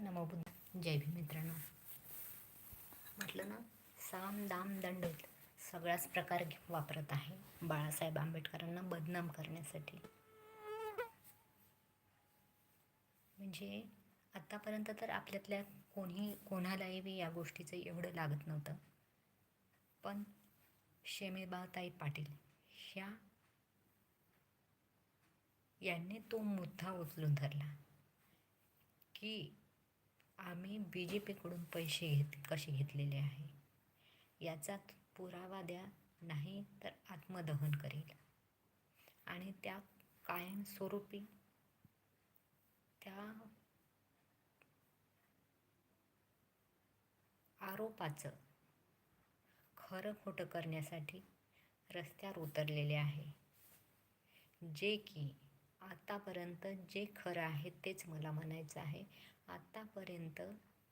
नमो बुद्ध. जय भीम मित्रांनो. म्हटलं ना साम दाम दंड सगळाच प्रकार वापरत आहे बाळासाहेब आंबेडकरांना बदनाम करण्यासाठी. म्हणजे आत्तापर्यंत तर आपल्यातल्या कोणी कोणालाही बी या गोष्टीचं एवढं लागत नव्हतं. पण शेमेबाताई पाटील ह्या यांनी तो मुद्दा उचलून धरला की आम्ही बी जे पीकडून पैसे घेत कसे घेतलेले आहे? याचा पुरावा द्या नाही तर आत्मदहन करेल. आणि त्या कायमस्वरूपी त्या आरोपाचं खरं खोटं करण्यासाठी रस्त्यावर उतरलेले आहे. जे की आतापर्यंत जे खरं आहे तेच मला म्हणायचं आहे. आत्तापर्यंत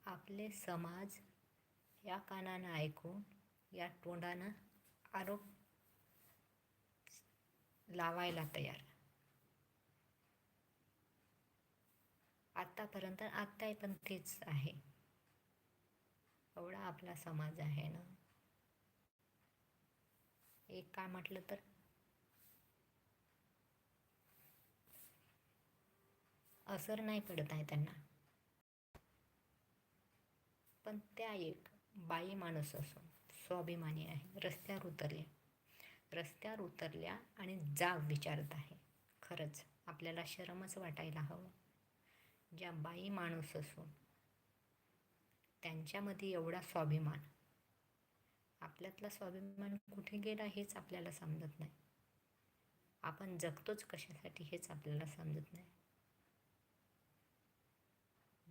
आपले समाज या कानानं ऐकून या तोंडानं आरोप लावायला तयार. आत्तापर्यंत आत्ताही पण तेच आहे. एवढा आपला समाज आहे ना. एक काय म्हटलं तर? असर नाही पडत आहे त्यांना. पण त्या एक बाई माणूस असून स्वाभिमानी आहे. रस्त्यावर उतरल्या रस्त्यावर उतरल्या आणि जाब विचारत आहे. खरंच आपल्याला शरमच वाटायला हवं. ज्या बाई माणूस असून त्यांच्यामध्ये एवढा स्वाभिमान. आपल्यातला स्वाभिमान कुठे गेला हेच आपल्याला समजत नाही. आपण जगतोच कशासाठी हेच आपल्याला समजत नाही.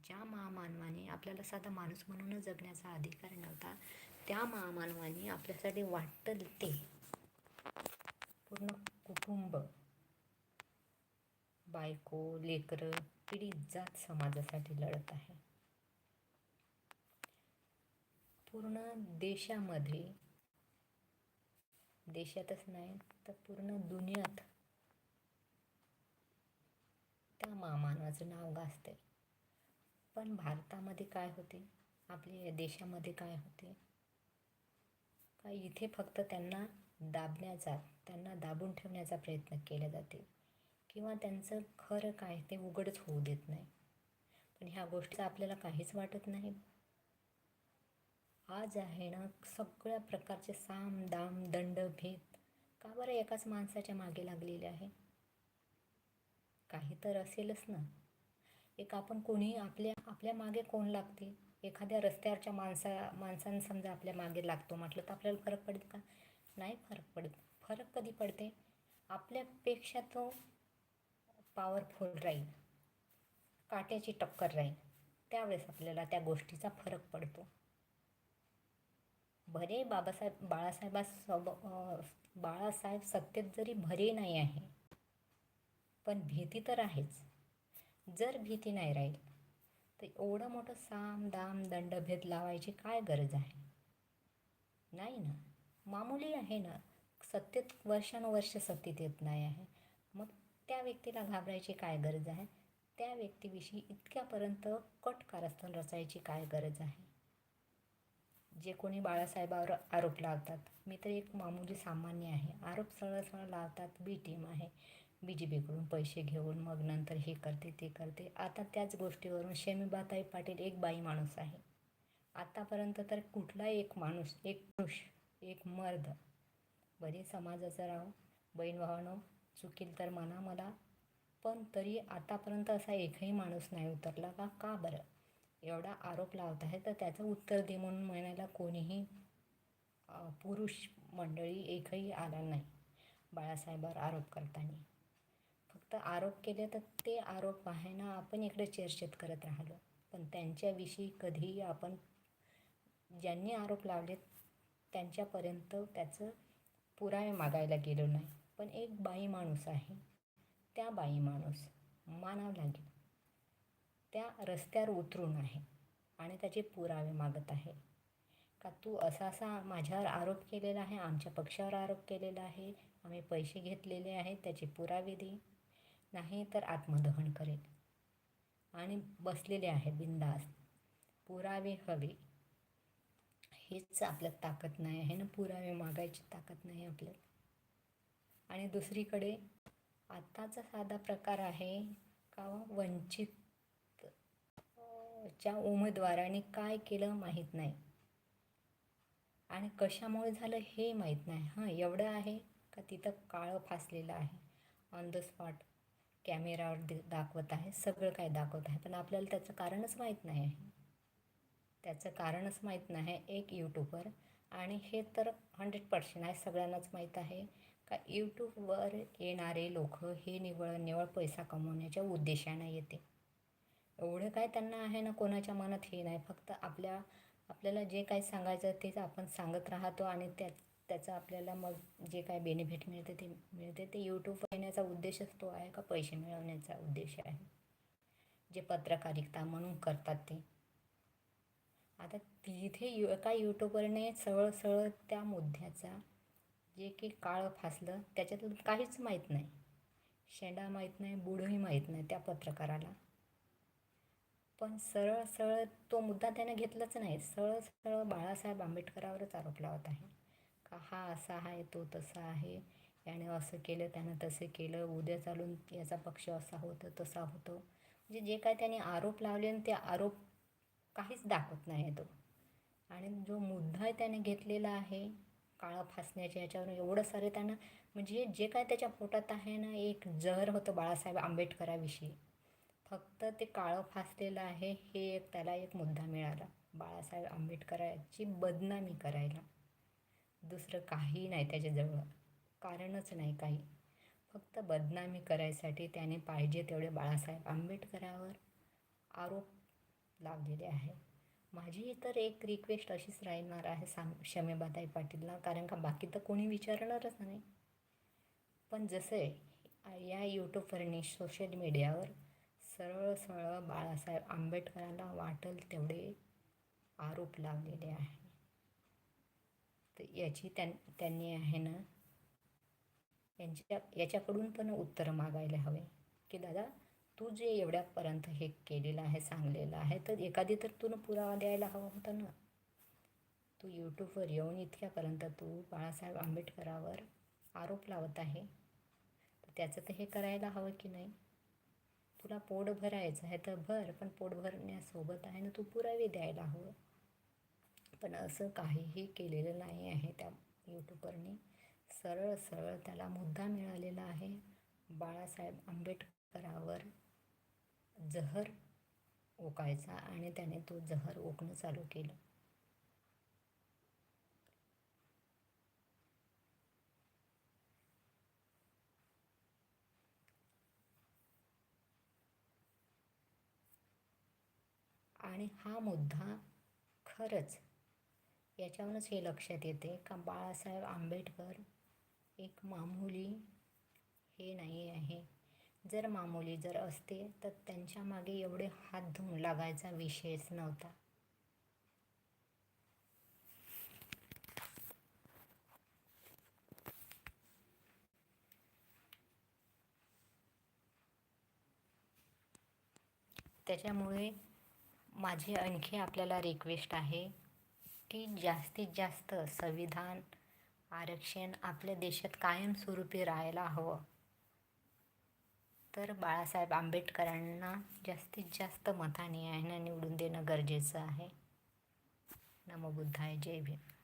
ज्या महामानवाने आपल्याला साधा माणूस म्हणूनच जगण्याचा अधिकार नव्हता त्या महामानवाने आपल्यासाठी वाटतं ते. पूर्ण कुटुंब बायको लेकरं पीडित जात समाजासाठी लढत आहे. पूर्ण देशामध्ये देशातच नाही तर पूर्ण दुनियात त्या महामानवाचं नाव गाजते पण भारतामध्ये काय होते? आपल्या देशामध्ये काय होते? का इथे फक्त त्यांना दाबण्याचा त्यांना दाबून ठेवण्याचा प्रयत्न केला जाते. किंवा त्यांचं खरं काय ते उघडच होऊ देत नाही. पण ह्या गोष्टीचं आपल्याला काहीच वाटत नाही. आज आहे ना सगळ्या प्रकारचे साम दाम दंड भेद का बरं एकाच माणसाच्या मागे लागलेले आहे? काही तर असेलच ना. एक आपण कोणी आपल्या आपल्या मागे कोण लागते एखाद्या रस्त्यावरच्या माणसा माणसानं समजा आपल्या मागे लागतो म्हटलं तर आपल्याला फरक पडत का? नाही फरक पडत. फरक कधी पडते? आपल्यापेक्षा तो पॉवरफुल राहील. काट्याची टक्कर राहील. त्यावेळेस आपल्याला त्या गोष्टीचा फरक पडतो. भरे बाबासाहेब बाळासाहेबा सब बाळासाहेब सत्तेत जरी भरे नाही आहे पण भीती तर आहेच. जर भीती नाही राहील तर एवढं मोठं साम दाम दंडभेद लावायची काय गरज आहे? नाही ना. मामुली आहे ना. सत्तेत वर्षानुवर्ष सत्तेत येत नाही आहे. मग त्या व्यक्तीला घाबरायची काय गरज आहे? त्या व्यक्तीविषयी इतक्यापर्यंत कट कारस्थान रचायची काय गरज आहे? जे कोणी बाळासाहेबावर आरोप लावतात. मी तर एक मामुली सामान्य आहे. आरोप सरळ सरळ लावतात. बी टीम आहे. बी जे पीकडून पैसे घेऊन मग नंतर हे करते ते करते. आता त्याच गोष्टीवरून शमीबाताई पाटील एक बाई माणूस आहे. आतापर्यंत तर कुठला एक माणूस एक पुरुष एक मर्द बरे समाजाचं राहो. बहीण भावानो चुकील तर म्हणा मला पण तरी आतापर्यंत असा एकही माणूस नाही उतरला का? का बरं? एवढा आरोप लावत आहे तर त्याचं उत्तर दे म्हणून म्हणायला कोणीही पुरुष मंडळी एकही आला नाही. बाळासाहेबावर आरोप करताना. फक्त आरोप केले तर ते आरोप आहे ना आपण इकडे चर्चेत करत राहिलो. पण त्यांच्याविषयी कधीही आपण ज्यांनी आरोप लावलेत त्यांच्यापर्यंत त्याचं पुरावे मागायला गेलो नाही. पण एक बाई माणूस आहे. त्या बाई माणूस मानावं लागेल. त्या रस्त्यावर उतरून आहे आणि त्याचे पुरावे मागत आहे. का तू असा असा माझ्यावर आरोप केलेला आहे आमच्या पक्षावर आरोप केलेला आहे आम्ही पैसे घेतलेले आहेत त्याचे पुरावे दे. नाही तर आत्मदहन करेल. आणि बसलेले आहे बिंदास पुरावे हवे. हेच आपल्यात ताकद नाही आहे ना. पुरावे मागायची ताकद नाही आपल्यात. आणि दुसरीकडे आत्ताचा साधा प्रकार आहे का वंचित च्या उमेदवाराने काय केलं माहीत नाही. आणि कशामुळे झालं हे माहीत नाही. हां एवढं आहे का तिथं काळं फासलेलं आहे. ऑन द स्पॉट कॅमेरावर दि दाखवत आहे सगळं काय दाखवत आहे पण आपल्याला त्याचं कारणच माहीत नाही आहे. त्याचं कारणच माहीत नाही एक यूट्यूबवर आणि हे तर हंड्रेड पर्सेंट आहे सगळ्यांनाच माहीत आहे. का यूट्यूबवर येणारे लोक हे निवळ निवळ पैसा कमवण्याच्या उद्देशानं येते. एवढं काय त्यांना आहे ना कोणाच्या मनात हे नाही. फक्त आपल्या आपल्याला जे काय सांगायचं तेच आपण सांगत राहतो आणि त्या त्याचं आपल्याला मग जे काय बेनिफिट मिळते ते मिळते. ते यूट्यूब येण्याचा उद्देशच तो आहे का? पैसे मिळवण्याचा उद्देश आहे. जे पत्रकारिता म्हणून करतात ते. आता तिथे यु एका यूट्यूबरने सरळ सरळ त्या मुद्द्याचा जे की काळं फासलं त्याच्यातून काहीच माहीत नाही. शेंडा माहीत नाही बुडही माहीत नाही त्या पत्रकाराला. पण सरळ सरळ तो मुद्दा त्याने घेतलाच नाही. सरळ सरळ बाळासाहेब आंबेडकरावरच आरोप लावत आहे. हा असा आहे तो तसा आहे. याने असं केलं त्यानं तसं केलं. उद्या चालून याचा पक्ष असा होतं तसा होतो. म्हणजे जे काय त्याने आरोप लावले ते आरोप काहीच दाखवत नाही तो. आणि जो मुद्दा आहे त्याने घेतलेला आहे काळं फासण्याच्या याच्यावर एवढं सारे त्यानं म्हणजे जे काय त्याच्या पोटात आहे ना एक जहर होतं बाळासाहेब आंबेडकराविषयी. फक्त ते काळं फासलेलं आहे हे एक त्याला एक मुद्दा मिळाला. बाळासाहेब आंबेडकरांची बदनामी करायला. दुसरं काही नाही त्याच्याजवळ. कारणच नाही काही. फक्त बदनामी करायसाठी त्याने पाहिजे तेवढे बाळासाहेब आंबेडकरावर आरोप लावलेले आहे. माझी तर एक रिक्वेस्ट अशीच राहणार आहे सांग शमेबाताई पाटीलला कारण का बाकी तर कोणी विचारणारच नाही. पण जसं या यूट्यूबवरने सोशल मीडियावर सरळ सरळ बाळासाहेब आंबेडकरांना वाटेल तेवढे आरोप लावलेले आहे. तर याची त्यां त्यांनी आहे ना यांच्या याच्याकडून पण उत्तर मागायला हवे. की दादा तू जे एवढ्यापर्यंत हे केलेलं आहे सांगलेलं आहे तर एखादी तर तू पुरावा द्यायला हवा होता ना. तू यूट्यूबवर येऊन इतक्यापर्यंत तू बाळासाहेब आंबेडकरावर आरोप लावत आहे. तर त्याचं तर हे करायला हवं की नाही? तुला पोट भरायचं आहे तर भर पण पोट भरण्यासोबत आहे ना तू पुरावे द्यायला हवं. पण असं काहीही केलेलं नाही आहे त्या यूट्यूबरने. सरळ सरळ त्याला मुद्दा मिळालेला आहे. बाळासाहेब आंबेडकरावर जहर ओकायचा आणि त्याने तो जहर ओकणं चालू केलं. आणि हा मुद्दा खरंच याच्यावरूनच हे लक्षात येते का बाळासाहेब आंबेडकर एक मामुली हे नाही आहे. जर मामुली जर असते तर त्यांच्या मागे एवढे हात धुवून लागायचा विषयच नव्हता. त्याच्यामुळे माझी आणखी आपल्याला रिक्वेस्ट आहे. की जास्तीत जास्त संविधान आरक्षण आपल्या देशात कायमस्वरूपी राहायला हवं. तर बाळासाहेब आंबेडकरांना जास्तीत जास्त मताने यांना निवडून देणं गरजेचं आहे. नमो बुद्धाय जय भीम.